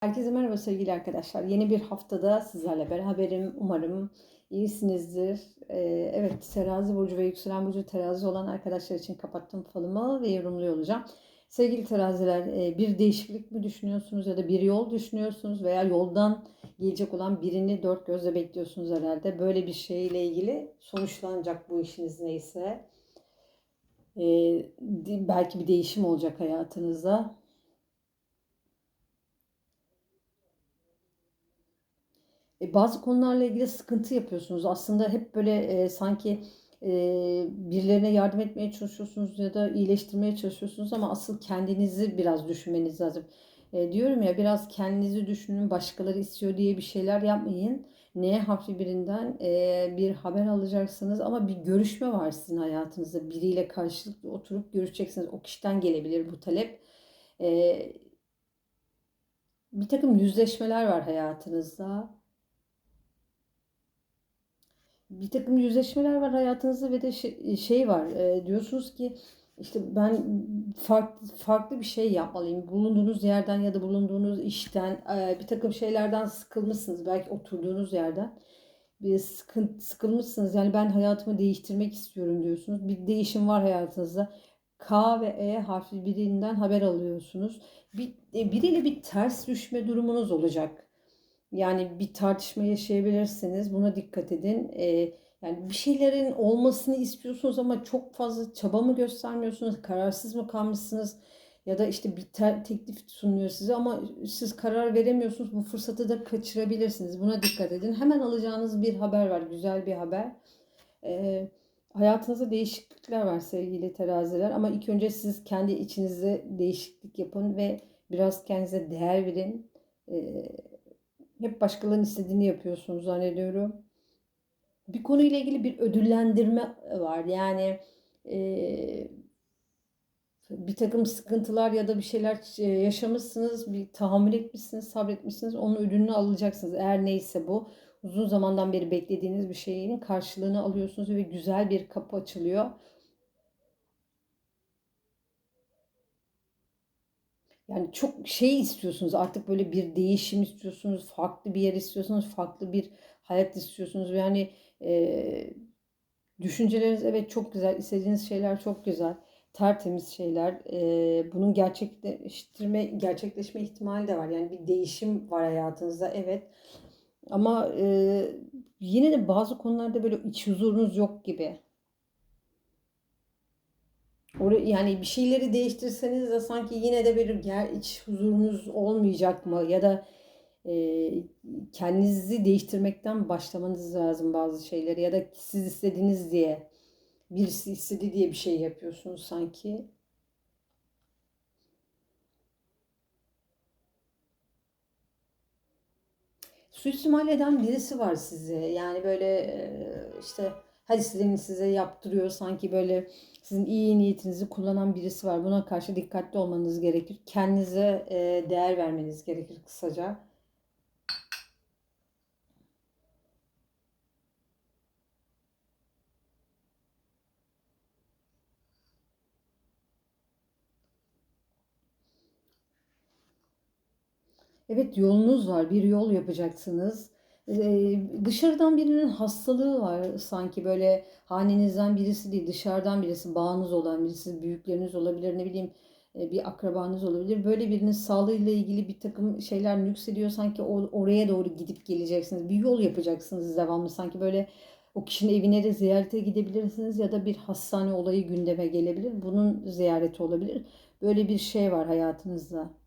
Herkese merhaba sevgili arkadaşlar. Yeni bir haftada sizlerle beraberim. Umarım iyisinizdir. Ee, evet terazi burcu ve yükselen burcu terazi olan arkadaşlar için kapattım falımı ve yorumluyor olacağım. Sevgili teraziler e, bir değişiklik mi düşünüyorsunuz ya da bir yol düşünüyorsunuz veya yoldan gelecek olan birini dört gözle bekliyorsunuz herhalde. Böyle bir şeyle ilgili sonuçlanacak bu işiniz neyse. Ee, belki bir değişim olacak hayatınızda. E, bazı konularla ilgili sıkıntı yapıyorsunuz. Aslında hep böyle e, sanki e, birilerine yardım etmeye çalışıyorsunuz ya da iyileştirmeye çalışıyorsunuz ama asıl kendinizi biraz düşünmeniz lazım. E, diyorum ya biraz kendinizi düşünün, başkaları istiyor diye bir şeyler yapmayın. N harfi birinden e, bir haber alacaksınız ama bir görüşme var sizin hayatınızda. Biriyle karşılıklı oturup görüşeceksiniz. O kişiden gelebilir bu talep. E, bir takım yüzleşmeler var hayatınızda bir takım yüzleşmeler var hayatınızda ve de şey, şey var e, diyorsunuz ki işte ben farklı, farklı bir şey yapmalıyım. Bulunduğunuz yerden ya da bulunduğunuz işten e, bir takım şeylerden sıkılmışsınız. Belki oturduğunuz yerden bir sıkıntı, sıkılmışsınız. Yani ben hayatımı değiştirmek istiyorum diyorsunuz. Bir değişim var hayatınızda. K ve E harfi birinden haber alıyorsunuz. Bir, e, biriyle bir ters düşme durumunuz olacak yani bir tartışma yaşayabilirsiniz. Buna dikkat edin. Ee, yani bir şeylerin olmasını istiyorsunuz ama çok fazla çaba mı göstermiyorsunuz? Kararsız mı kalmışsınız? Ya da işte bir teklif sunuyor size ama siz karar veremiyorsunuz. Bu fırsatı da kaçırabilirsiniz. Buna dikkat edin. Hemen alacağınız bir haber var. Güzel bir haber. Ee, hayatınızda değişiklikler var sevgili teraziler. Ama ilk önce siz kendi içinizde değişiklik yapın ve biraz kendinize değer verin. Ee, hep başkalarının istediğini yapıyorsunuz zannediyorum. Bir konuyla ilgili bir ödüllendirme var. Yani e, bir takım sıkıntılar ya da bir şeyler yaşamışsınız, bir tahammül etmişsiniz, sabretmişsiniz. Onun ödülünü alacaksınız. Eğer neyse bu uzun zamandan beri beklediğiniz bir şeyin karşılığını alıyorsunuz ve güzel bir kapı açılıyor. Yani çok şey istiyorsunuz artık böyle bir değişim istiyorsunuz, farklı bir yer istiyorsunuz, farklı bir hayat istiyorsunuz. Yani e, düşünceleriniz evet çok güzel, istediğiniz şeyler çok güzel, tertemiz şeyler. E, bunun gerçekleştirme, gerçekleşme ihtimali de var. Yani bir değişim var hayatınızda evet. Ama e, yine de bazı konularda böyle iç huzurunuz yok gibi. Yani bir şeyleri değiştirseniz de sanki yine de bir ger iç huzurunuz olmayacak mı? Ya da e, kendinizi değiştirmekten başlamanız lazım bazı şeyleri. Ya da siz istediğiniz diye birisi istedi diye bir şey yapıyorsunuz sanki. Suistimal eden birisi var size. Yani böyle işte hadi sizin size yaptırıyor sanki böyle sizin iyi niyetinizi kullanan birisi var. Buna karşı dikkatli olmanız gerekir. Kendinize e, değer vermeniz gerekir kısaca. Evet yolunuz var. Bir yol yapacaksınız dışarıdan birinin hastalığı var sanki böyle hanenizden birisi değil dışarıdan birisi bağınız olan birisi büyükleriniz olabilir ne bileyim bir akrabanız olabilir. Böyle birinin sağlığıyla ilgili bir takım şeyler yükseliyor sanki oraya doğru gidip geleceksiniz. Bir yol yapacaksınız devamlı sanki böyle o kişinin evine de ziyarete gidebilirsiniz ya da bir hastane olayı gündeme gelebilir. Bunun ziyareti olabilir. Böyle bir şey var hayatınızda.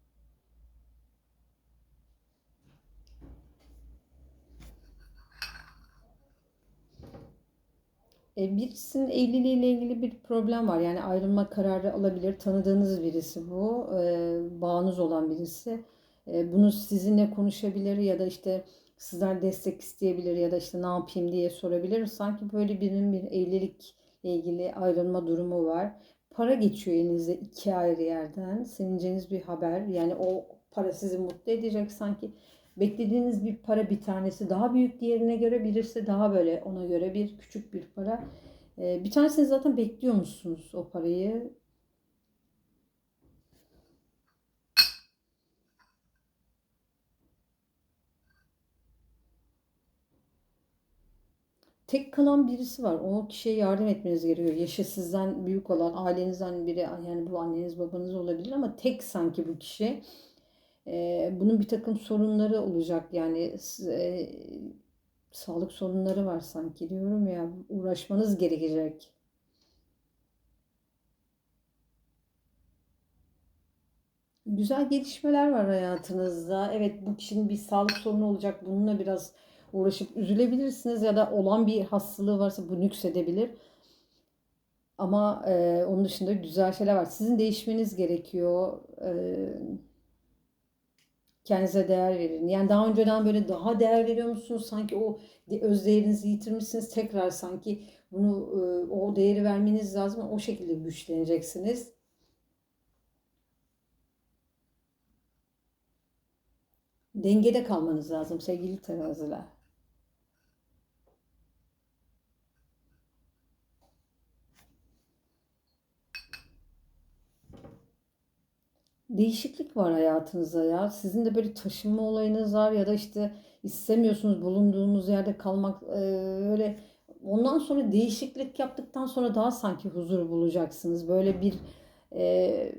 Birisinin evliliğiyle ilgili bir problem var. Yani ayrılma kararı alabilir. Tanıdığınız birisi bu. E, bağınız olan birisi. E, bunu sizinle konuşabilir ya da işte sizden destek isteyebilir ya da işte ne yapayım diye sorabilir. Sanki böyle birinin bir evlilikle ilgili ayrılma durumu var. Para geçiyor elinize iki ayrı yerden. Sevineceğiniz bir haber. Yani o para sizi mutlu edecek sanki beklediğiniz bir para bir tanesi daha büyük diğerine göre birisi daha böyle ona göre bir küçük bir para. E, bir tanesini zaten bekliyor musunuz o parayı? tek kalan birisi var. O kişiye yardım etmeniz gerekiyor. Yaşı sizden büyük olan ailenizden biri yani bu anneniz babanız olabilir ama tek sanki bu kişi. Bunun bir takım sorunları olacak yani e, sağlık sorunları var sanki diyorum ya uğraşmanız gerekecek. Güzel gelişmeler var hayatınızda. Evet bu kişinin bir sağlık sorunu olacak. Bununla biraz uğraşıp üzülebilirsiniz ya da olan bir hastalığı varsa bu nüksedebilir. Ama e, onun dışında güzel şeyler var. Sizin değişmeniz gerekiyor. E, kendinize değer verin. Yani daha önceden böyle daha değer veriyor musunuz? Sanki o öz değerinizi yitirmişsiniz. Tekrar sanki bunu e, o değeri vermeniz lazım. O şekilde güçleneceksiniz. Dengede kalmanız lazım sevgili teraziler. Değişiklik var hayatınızda ya. Sizin de böyle taşınma olayınız var ya da işte istemiyorsunuz bulunduğunuz yerde kalmak e, öyle ondan sonra değişiklik yaptıktan sonra daha sanki huzur bulacaksınız. Böyle bir e,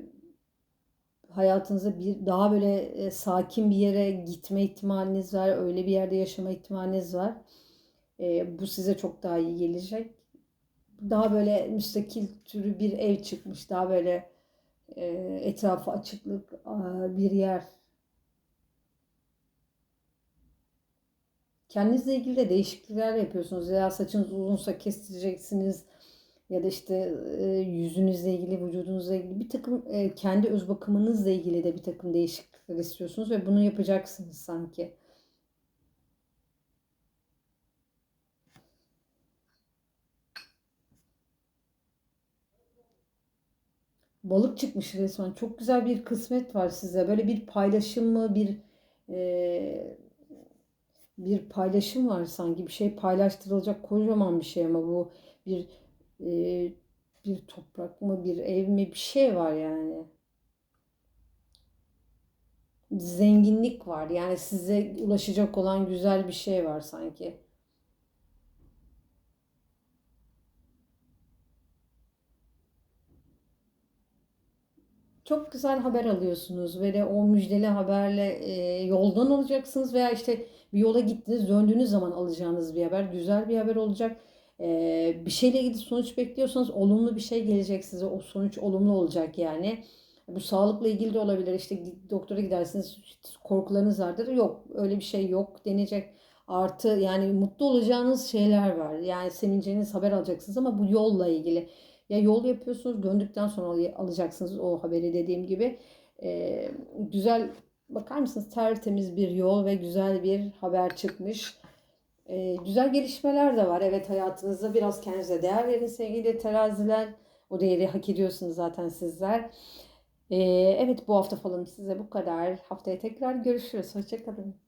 hayatınızda bir daha böyle e, sakin bir yere gitme ihtimaliniz var. Öyle bir yerde yaşama ihtimaliniz var. E, bu size çok daha iyi gelecek. Daha böyle müstakil türü bir ev çıkmış. Daha böyle etrafı açıklık bir yer. Kendinizle ilgili de değişiklikler yapıyorsunuz. Ya saçınız uzunsa kestireceksiniz ya da işte e, yüzünüzle ilgili, vücudunuzla ilgili bir takım e, kendi öz bakımınızla ilgili de bir takım değişiklikler istiyorsunuz ve bunu yapacaksınız sanki. Balık çıkmış resmen. Çok güzel bir kısmet var size. Böyle bir paylaşım mı, bir e, bir paylaşım var sanki. Bir şey paylaştırılacak kocaman bir şey ama bu bir e, bir toprak mı, bir ev mi bir şey var yani. Zenginlik var. Yani size ulaşacak olan güzel bir şey var sanki. Çok güzel haber alıyorsunuz ve de o müjdeli haberle e, yoldan alacaksınız veya işte bir yola gittiniz döndüğünüz zaman alacağınız bir haber güzel bir haber olacak. E, bir şeyle ilgili sonuç bekliyorsanız olumlu bir şey gelecek size o sonuç olumlu olacak yani. Bu sağlıkla ilgili de olabilir işte doktora gidersiniz korkularınız vardır yok öyle bir şey yok denecek artı yani mutlu olacağınız şeyler var yani sevineceğiniz haber alacaksınız ama bu yolla ilgili. Ya yol yapıyorsunuz döndükten sonra alacaksınız o haberi dediğim gibi. Ee, güzel bakar mısınız tertemiz bir yol ve güzel bir haber çıkmış. Ee, güzel gelişmeler de var. Evet hayatınızda biraz kendinize değer verin sevgili teraziler. O değeri hak ediyorsunuz zaten sizler. Ee, evet bu hafta falan size bu kadar. Haftaya tekrar görüşürüz. Hoşçakalın.